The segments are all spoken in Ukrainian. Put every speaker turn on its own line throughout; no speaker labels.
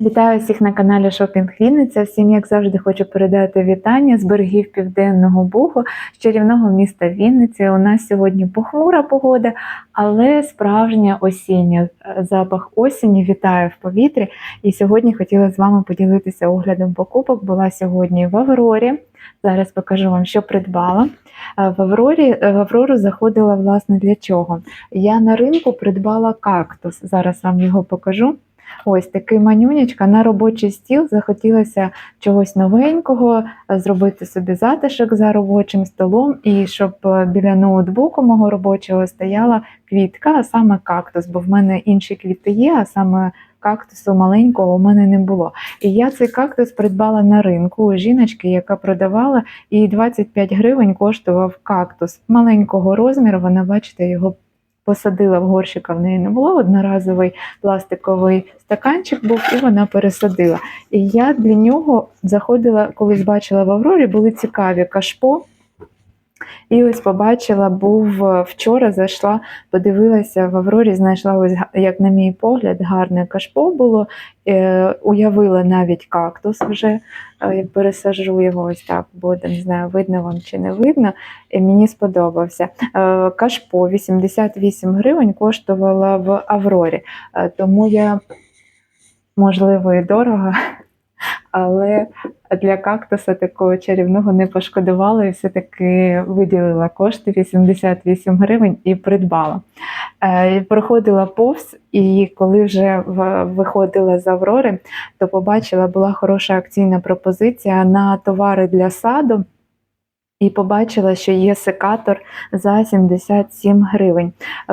Вітаю всіх на каналі Шопінг Вінниця. Всім, як завжди, хочу передати вітання з берегів Південного Бугу, з чарівного міста Вінниці. У нас сьогодні похмура погода, але справжня осіння. Запах осені вітає в повітрі. І сьогодні хотіла з вами поділитися оглядом покупок. Була сьогодні в Аврорі. Зараз покажу вам, що придбала. Е, В Аврорі в Аврору заходила власне для чого? Я на ринку придбала кактус. Зараз вам його покажу. Ось такий манюнечка на робочий стіл. Захотілося чогось новенького, е, зробити собі затишок за робочим столом, і щоб е, біля ноутбуку мого робочого стояла квітка, а саме кактус, бо в мене інші квіти є, а саме кактусу маленького у мене не було. І я цей кактус придбала на ринку у жіночки, яка продавала, і 25 гривень коштував кактус маленького розміру. Вона, бачите, його посадила в горщика, в неї не було одноразовий пластиковий стаканчик був, і вона пересадила. І я для нього заходила, колись бачила в Аврорі, були цікаві кашпо. І ось побачила, був е, вчора, зайшла, подивилася в Аврорі, знайшла ось, як на мій погляд, гарне кашпо було. Е, уявила навіть кактус вже, е, як пересаджу його ось так буде, не знаю, видно вам чи не видно. І мені сподобався. Е, кашпо 88 гривень коштувала в Аврорі. Е, тому я, можливо, і дорого, але для кактуса такого чарівного не пошкодувала і все-таки виділила кошти 88 гривень і придбала. Е, Проходила повз, і коли вже виходила з Аврори, то побачила, була хороша акційна пропозиція на товари для саду. І побачила, що є секатор за 77 гривень.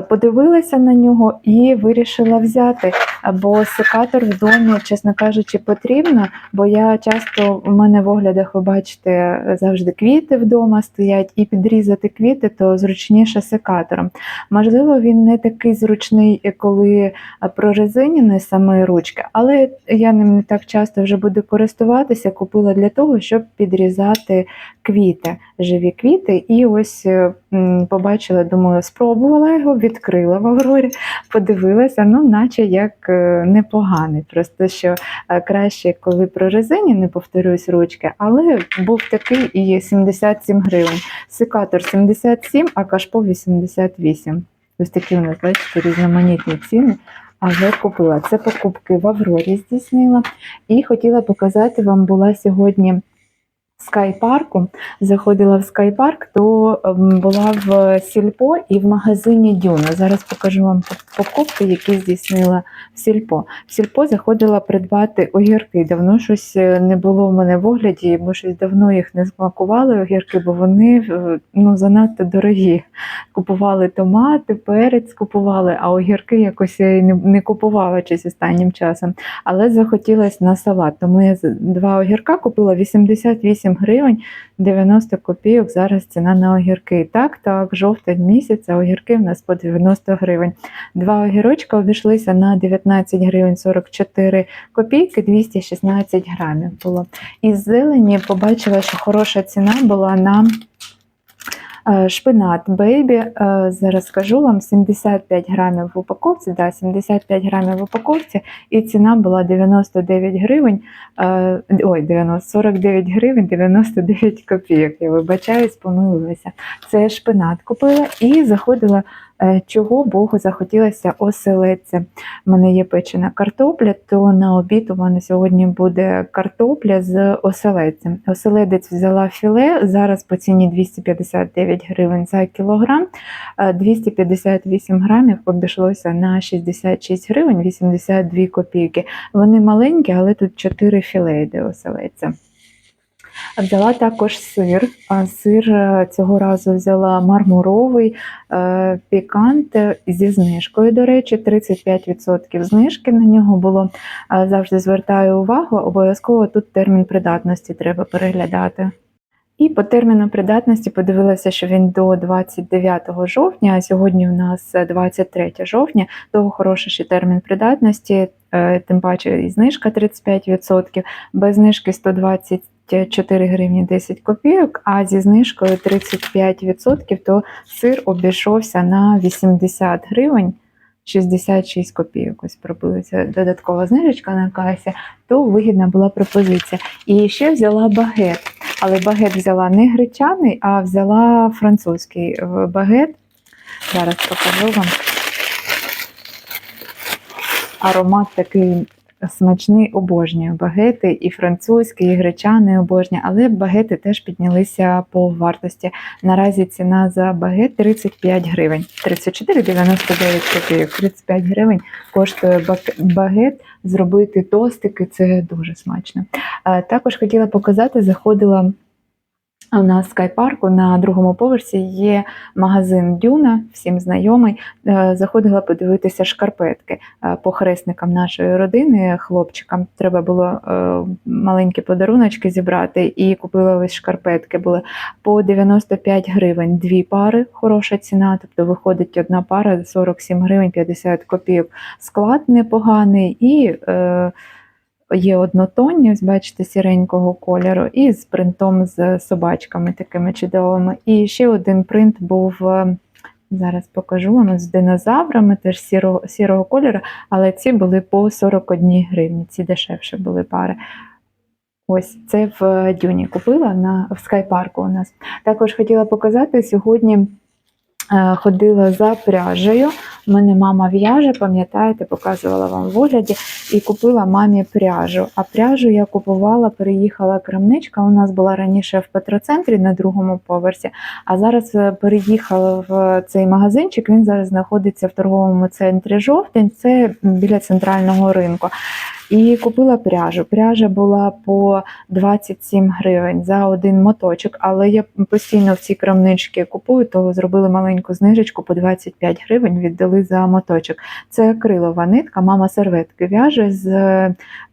Подивилася на нього і вирішила взяти, бо секатор в домі, чесно кажучи, потрібно, бо я часто в мене в оглядах ви бачите завжди квіти вдома стоять, і підрізати квіти то зручніше секатором. Можливо, він не такий зручний, коли прорезинені саме ручки, але я ним не так часто вже буду користуватися. Купила для того, щоб підрізати квіти, живі квіти. І ось е, побачила, думаю, спробувала його, відкрила в Аврорі, подивилася, ну, наче як е, непоганий. Просто що е, краще, коли прорезині, не повторюсь ручки, але був такий і 77 гривень. Секатор 77, а кашпо 88. Ось такі у нас, бачите, різноманітні ціни. Але купила це покупки в Аврорі здійснила. І хотіла показати вам була сьогодні скайпарку. Заходила в скайпарк, то ем, була в сільпо і в магазині Дюна. Зараз покажу вам покупки, які здійснила в сільпо. В сільпо заходила придбати огірки. Давно щось е, не було в мене в огляді, бо щось давно їх не смакували огірки, бо вони е, ну, занадто дорогі. Купували томати, перець купували, а огірки якось я не, купувала щось останнім часом. Але захотілося на салат. Тому я два огірка купила 88 гривень 90 копійок. Зараз ціна на огірки. Так, так, жовтень місяця огірки в нас по 90 гривень. Два огірочка обійшлися на 19 гривень 44 копійки, 216 грамів було. Із зелені побачила, що хороша ціна була на шпинат бейбі. Е, Зараз скажу вам 75 грамів в упаковці. Да, 75 грамів в упаковці, і ціна була 99 гривень. е, Ой, 90, 49 гривень 99 копійок. Я вибачаюсь, помилилася. Це шпинат купила і заходила. Е, Чого Богу захотілося оселедця. У мене є печена картопля, то на обід у мене сьогодні буде картопля з оселедцем. Оселедець взяла філе, зараз по ціні 259 гривень за кілограм, Е, 258 грамів обійшлося на 66 гривень 82 копійки. Вони маленькі, але тут 4 філе йде оселедця. Взяла також сир. А Сир е, цього разу взяла мармуровий е, пікант зі знижкою. До речі, 35% знижки на нього було. Е, Завжди звертаю увагу, обов'язково тут термін придатності треба переглядати. І по терміну придатності подивилася, що він до 29 жовтня, а сьогодні у нас 23 жовтня, того хороший ще термін придатності, е, тим паче і знижка 35%, без знижки 124 гривні 10 копійок, а зі знижкою 35%, то сир обійшовся на 80 гривень 66 копійок. Ось пробилася додаткова знижечка на касі, то вигідна була пропозиція. І ще взяла багет. Але багет взяла не гречаний, а взяла французький е, багет. Зараз покажу вам. Аромат такий смачний, обожнюю багети, і французькі, і гречани обожнюю, але багети теж піднялися по вартості. Наразі ціна за багет 35 гривень. 34,99 копійок. 35 гривень коштує багет. Зробити тостики це дуже смачно. Також хотіла показати, заходила. У нас скайпарку на другому поверсі є магазин Дюна, всім знайомий. Е, Заходила подивитися шкарпетки е, похресникам нашої родини. Хлопчикам треба було е, маленькі подаруночки зібрати, і купила ось шкарпетки. Були по 95 гривень дві пари, хороша ціна. Тобто виходить одна пара 47 гривень 50 копійок. Склад непоганий і. Є однотонні, бачите, сіренького кольору, і з принтом з собачками такими чудовими. І ще один принт був. е, Зараз покажу вам з динозаврами, теж сірого, сірого кольору, але ці були по 41 гривні. Ці дешевше були пари. Ось це в Дюні купила на в скайпарку у нас. Також хотіла показати сьогодні. е, Ходила за пряжею. У мене мама в'яже, пам'ятаєте, показувала вам в огляді, і купила мамі пряжу. А пряжу я купувала, переїхала крамничка. У нас була раніше в Петроцентрі на другому поверсі, а зараз е, переїхала в цей магазинчик. Він зараз знаходиться в торговому центрі жовтень. Це біля центрального ринку. І купила пряжу. Пряжа була по 27 гривень за один моточок, але я постійно в цій крамничці купую, то зробили маленьку знижечку по 25 гривень, віддали за моточок. Це акрилова нитка, мама серветки в'яже з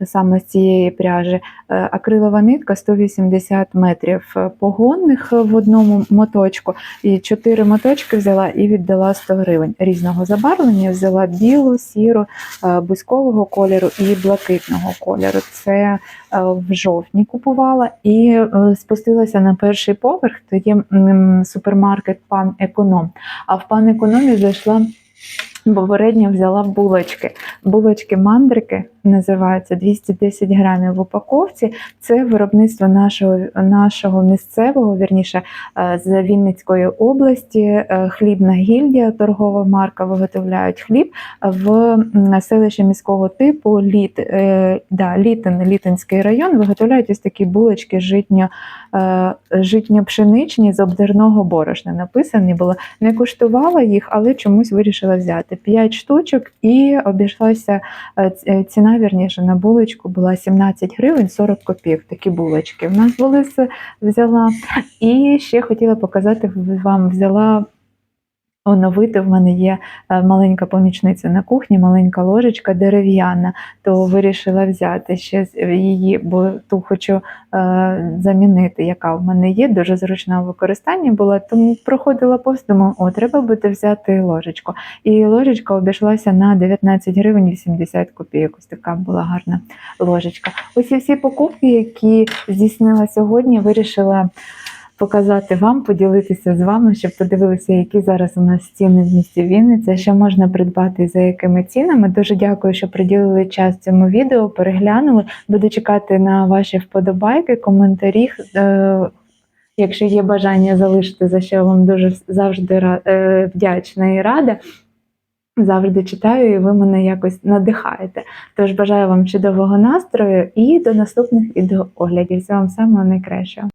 саме з цієї пряжі. Е, Акрилова нитка 180 метрів погонних в одному моточку. І 4 моточки взяла і віддала 100 гривень. Різного забарвлення взяла білу, сіру, е, бузькового кольору і блакитного кольору. Це е, в жовтні купувала і спустилася на перший поверх. То є супермаркет Пан Економ. А в пан економі зайшла. Попередньо взяла булочки. Булочки мандрики називаються 210 грамів в упаковці. Це виробництво нашого, нашого місцевого, вірніше, е, з Вінницької області. Е, Хлібна гільдія, торгова марка, виготовляють хліб в селищі міського типу Літ, е, да, Літин, Літинський район. Виготовляють ось такі булочки житньо, житньо-пшеничні з обдерного борошна. Написані було. Не куштувала їх, але чомусь вирішила взяти 5 штучок і обійшлася е, е, ціна вірніше на булочку була 17 гривень 40 копійок. Такі булочки. В нас були взяла. І ще хотіла показати вам, взяла. Оновити в мене є е, маленька помічниця на кухні, маленька ложечка дерев'яна, то вирішила взяти ще з- її, бо ту хочу е, замінити, яка в мене є, дуже зручна в використанні була, тому проходила повз, думаю, о, треба буде взяти ложечку. І ложечка обійшлася на 19 гривень 80 копійок. Ось така була гарна ложечка. Ось і всі покупки, які здійснила сьогодні, вирішила показати вам, поділитися з вами, щоб подивилися, які зараз у нас ціни в місті Вінниця, що можна придбати і за якими цінами. Дуже дякую, що приділили час цьому відео, переглянули. Буду чекати на ваші вподобайки, коментарі. Е, Якщо є бажання залишити, за що я вам дуже завжди е, вдячна і рада. Завжди читаю, і ви мене якось надихаєте. Тож бажаю вам чудового настрою і до наступних відеооглядів. Всього вам самого найкращого.